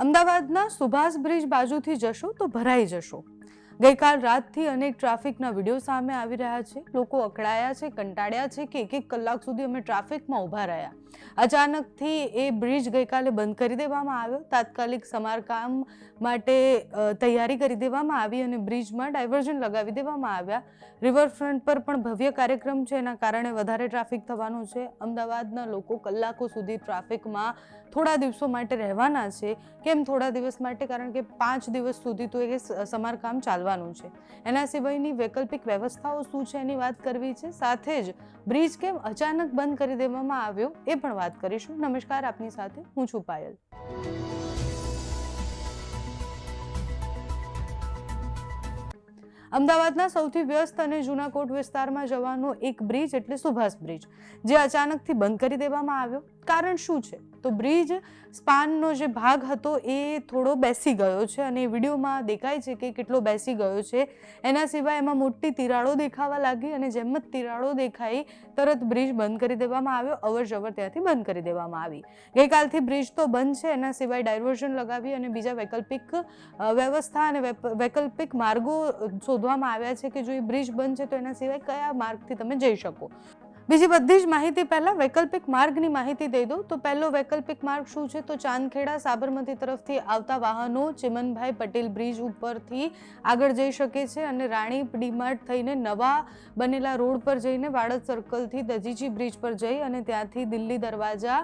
અમદાવાદના સુભાષ બ્રિજ બાજુથી જશો તો ભરાઈ જશો. ગઈકાલ રાતથી અનેક ટ્રાફિકના વીડિયો સામે આવી રહ્યા છે. લોકો અકળાયા છે, કંટાળ્યા છે કે એક એક કલાક સુધી અમે ટ્રાફિકમાં ઊભા રહ્યા. અચાનકથી એ બ્રિજ ગઈકાલે બંધ કરી દેવામાં આવ્યો. તાત્કાલિક સમારકામ માટે તૈયારી કરી દેવામાં આવી અને બ્રિજમાં ડાયવર્ઝન લગાવી દેવામાં આવ્યા. રિવરફ્રન્ટ પર પણ ભવ્ય કાર્યક્રમ છે. એના કારણે વધારે ટ્રાફિક થવાનું છે. અમદાવાદના લોકો કલાકો સુધી ટ્રાફિકમાં થોડા દિવસો માટે રહેવાના છે. કેમ થોડા દિવસ માટે? કારણ કે પાંચ દિવસ સુધી તો એ સમારકામ ચાલવાનું છે. એના સિવાયની વૈકલ્પિક વ્યવસ્થાઓ શું છે એની વાત કરવી છે? સાથે જ બ્રિજ કેમ અચાનક બંધ કરી દેવામાં આવ્યો એ પણ વાત કરીશું. નમસ્કાર, આપની સાથે હું છું પાયલ. અમદાવાદના સૌથી વ્યસ્ત અને જૂના કોટ વિસ્તારમાં જવાનો એક બ્રિજ એટલે સુભાષ બ્રિજ, જે અચાનકથી બંધ કરી દેવામાં આવ્યો. કારણ શું છે? તો બ્રિજ સ્પાનનો જે ભાગ હતો એ થોડો બેસી ગયો છે અને વિડીયોમાં દેખાય છે કે કેટલો બેસી ગયો છે. એના સિવાય એમાં મોટી તિરાડો દેખાવા લાગી અને જેમ જ તિરાડો દેખાઈ, તરત બ્રિજ બંધ કરી દેવામાં આવ્યો અવર જવર ત્યાંથી બંધ કરી દેવામાં આવી. ગઈકાલથી બ્રિજ તો બંધ છે, એના સિવાય ડાયવર્ઝન લગાવી અને બીજા વૈકલ્પિક વ્યવસ્થા અને વૈકલ્પિક માર્ગો શોધવામાં આવ્યા છે કે જો એ બ્રિજ બંધ છે તો એના સિવાય કયા માર્ગથી તમે જઈ શકો? બીજી બધી જ માહિતી પહેલાં વૈકલ્પિક માર્ગની માહિતી દઈ દઉં. તો પહેલો વૈકલ્પિક માર્ગ શું છે? તો ચાંદખેડા સાબરમતી તરફથી આવતા વાહનો ચિમનભાઈ પટેલ બ્રિજ ઉપરથી આગળ જઈ શકે છે અને રાણી ડીમાર્ટ થઈને નવા બનેલા રોડ પર જઈને વાડદ સર્કલથી દજીજી બ્રિજ પર જઈ અને ત્યાંથી દિલ્હી દરવાજા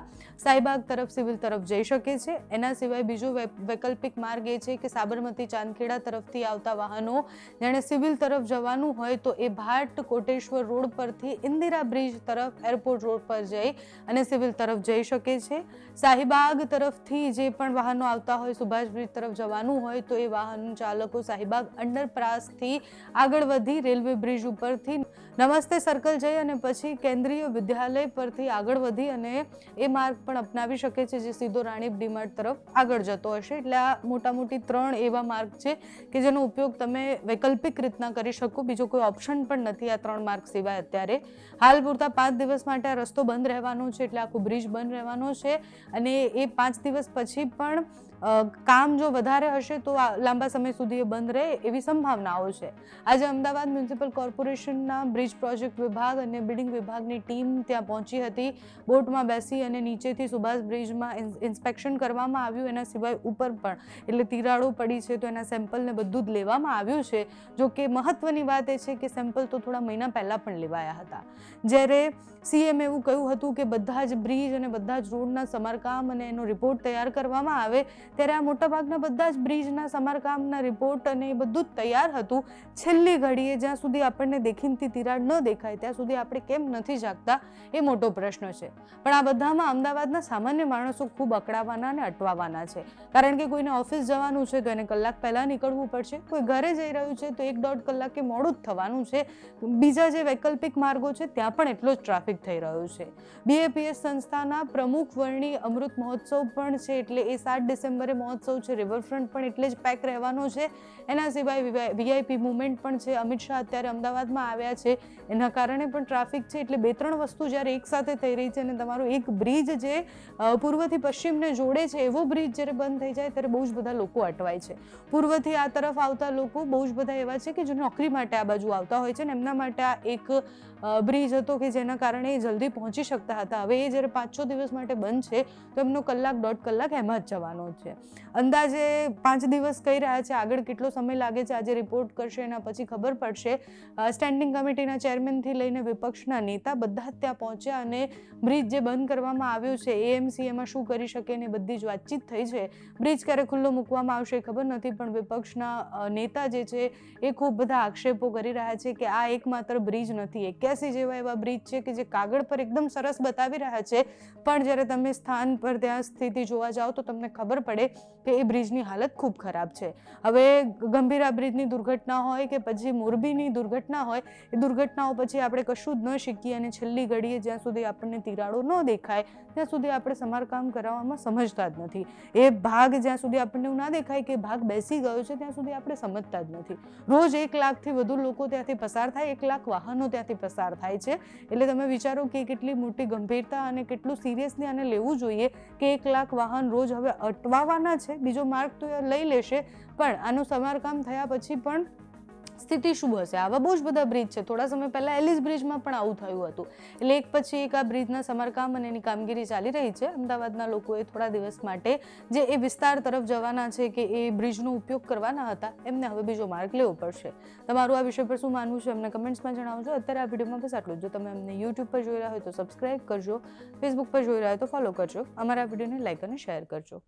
સાઈબાગ તરફ સિવિલ તરફ જઈ શકે છે. એના સિવાય બીજો વૈકલ્પિક માર્ગ એ છે કે સાબરમતી ચાંદખેડા તરફથી આવતા વાહનો જેણે સિવિલ તરફ જવાનું હોય તો એ ભાટ કોટેશ્વર રોડ પરથી ઇન્દિરા બ્રિજ તરફ એરપોર્ટ રોડ પર જઈ અને સિવિલ તરફ જઈ શકે છે. શાહીબાગ તરફથી જે પણ વાહનો આવતા હોય, સુભાષ બ્રિજ તરફ જવાનું હોય, તો એ વાહન ચાલકો શાહીબાગ અંડરપાસથી આગળ વધી રેલવે બ્રિજ ઉપરથી નમસ્તે સર્કલ જઈ અને પછી કેન્દ્રીય વિદ્યાલય પરથી આગળ વધી અને એ માર્ગ પણ અપનાવી શકે છે, જે સીધો રાણી ડીમાર્ટ તરફ આગળ જતો હશે. એટલે આ મોટા મોટી ત્રણ એવા માર્ગ છે કે જેનો ઉપયોગ તમે વૈકલ્પિક રીતના કરી શકો. બીજો કોઈ ઓપ્શન પણ નથી આ ત્રણ માર્ગ સિવાય અત્યારે. હાલ પૂરતા પાંચ દિવસ માટે આ રસ્તો બંધ રહેવાનો છે, એટલે આખું બ્રિજ બંધ રહેવાનો છે. અને એ પાંચ દિવસ પછી પણ કામ જો વધારે હશે તો લાંબા સમય સુધી એ બંધ રહે એવી સંભાવનાઓ છે. આજે અમદાવાદ મ્યુનિસિપલ કોર્પોરેશનના બ્રિજ પ્રોજેક્ટ વિભાગ અને બિલ્ડિંગ વિભાગની ટીમ ત્યાં પહોંચી હતી. બોટમાં બેસી અને નીચેથી સુભાષ બ્રિજમાં ઇન્સ્પેક્શન કરવામાં આવ્યું. એના સિવાય ઉપર પણ, એટલે તિરાડો પડી છે તો એના સેમ્પલને બધું જ લેવામાં આવ્યું છે. જો કે મહત્વની વાત એ છે કે સેમ્પલ તો થોડા મહિના પહેલાં પણ લેવાયા હતા. જ્યારે સીએમ એવું કહ્યું હતું કે બધા જ બ્રિજ અને બધા જ રોડના સમારકામ અને એનો રિપોર્ટ તૈયાર કરવામાં આવે, ત્યારે આ મોટાભાગના બધા જ બ્રિજના સમારકામના રિપોર્ટ અને એ બધું જ તૈયાર હતું. છેલ્લી ઘડીએ જ્યાં સુધી આપણને દેખીનથી તિરાડ ન દેખાય, ત્યાં સુધી આપણે કેમ નથી જાગતા, એ મોટો પ્રશ્ન છે. પણ આ બધામાં અમદાવાદના સામાન્ય માણસો ખૂબ અકળાવાના અને અટવાવાના છે. કારણ કે કોઈને ઓફિસ જવાનું છે તો એને કલાક પહેલાં નીકળવું પડશે. કોઈ ઘરે જઈ રહ્યું છે તો એક દોઢ કલાકે મોડું જ થવાનું છે. બીજા જે વૈકલ્પિક માર્ગો છે, ત્યાં પણ એટલો જ ટ્રાફિક થઈ રહ્યો છે. બીએપીએસ સંસ્થાના પ્રમુખ વર્ણી અમૃત મહોત્સવ પણ છે, એટલે એ સાત ડિસેમ્બરે મહોત્સવ છે. રિવરફ્રન્ટ પણ એટલે જ પેક રહેવાનો છે. એના સિવાય વીઆઈપી મુવમેન્ટ પણ છે. અમિત શાહ અત્યારે અમદાવાદમાં આવ્યા છે. એના કારણે પણ ટ્રાફિક છે, એટલે બે ત્રણ વસ્તુ જ્યારે એકસાથે થઈ રહી છે અને તમારો એક બ્રિજ જે પૂર્વથી પશ્ચિમને જોડે છે, એવો બ્રિજ જ્યારે બંધ થઈ જાય ત્યારે બહુ જ બધા લોકો અટવાય છે. પૂર્વથી આ તરફ આવતા લોકો બહુ જ બધા એવા છે કે જે નોકરી માટે આ બાજુ આવતા હોય છે ને એમના માટે આ એક બ્રિજ હતો કે જેના કારણે એ જલ્દી પહોંચી શકતા હતા. હવે એ જ્યારે પાંચ છ દિવસ માટે બંધ છે, તો એમનો કલાક દોઢ કલાક એમાં જ જવાનો છે. અંદાજે પાંચ દિવસ કહી રહ્યા છે, આગળ કેટલો સમય લાગે છે, આજે રિપોર્ટ કરશે, એના પછી ખબર પડશે. સ્ટેન્ડિંગ કમિટીના ચેરમેનથી લઈને વિપક્ષના નેતા બધા ત્યાં પહોંચ્યા અને બ્રિજ જે બંધ કરવામાં આવ્યો છે એએમસી એમાં શું કરી શકે ને બધી જ વાતચીત થઈ છે. બ્રિજ ક્યારે ખુલ્લો મૂકવામાં આવશે ખબર નથી, પણ વિપક્ષના નેતા જે છે એ ખૂબ બધા આક્ષેપો કરી રહ્યા છે કે આ એકમાત્ર બ્રિજ નથી. એક્યાસી જેવા એવા બ્રિજ છે કે જે કાગળ પર એકદમ સરસ બતાવી રહ્યા છે. પણ જ્યારે તમે સ્થાન પર ત્યાં સ્થિતિ જોવા જાઓ તો તમને ખબર પડે કે એ બ્રિજની હાલત ખૂબ ખરાબ છે. હવે ગંભીરા બ્રિજની દુર્ઘટના હોય કે પછી મોરબીની દુર્ઘટના હોય, એ દુર્ઘટનાઓ પછી આપણે કશું જ ન શીખીએ અને છેલ્લી ઘડીએ જ્યાં સુધી આપણને તિરાડો ન દેખાય, ત્યાં સુધી આપણે સમારકામ કરાવવામાં સમજતા જ નથી. એ ભાગ જ્યાં સુધી આપણને એવું ના દેખાય કે ભાગ બેસી ગયો છે, ત્યાં સુધી આપણે સમજતા જ નથી. રોજ એક લાખથી વધુ લોકો ત્યાંથી પસાર થાય, એક લાખ વાહનો ત્યાંથી પસાર પસાર થાય છે. એટલે તમે વિચારો કે કેટલી મોટી ગંભીરતા અને કેટલું સિરિયસલી આને લેવું જોઈએ કે એક લાખ વાહન રોજ હવે અટવાવાના છે. બીજો માર્ગ તો લઈ લેશે. પણ આનું સમારકામ થયા પછી પણ સ્થિતિ શું હશે? આવા બહુ જ બધા બ્રિજ છે. થોડા સમય પહેલાં એલિસ બ્રિજમાં પણ આવું થયું હતું. એટલે એક પછી એક આ બ્રિજના સમારકામ અને એની કામગીરી ચાલી રહી છે. અમદાવાદના લોકોએ થોડા દિવસ માટે જે એ વિસ્તાર તરફ જવાના છે કે એ બ્રિજનો ઉપયોગ કરવાના હતા, એમને હવે બીજો માર્ગ લેવો પડશે. તમારું આ વિષય પર શું માનવું છે? એમને કમેન્ટ્સમાં જણાવજો. અત્યારે આ વિડીયોમાં બસ આટલું જ. તમે અમને યુટ્યુબ પર જોઈ રહ્યા હોય તો સબસ્ક્રાઇબ કરજો ફેસબુક પર જોઈ રહ્યા હોય તો ફોલો કરજો. અમારા વિડીયોને લાઇક અને શેર કરજો.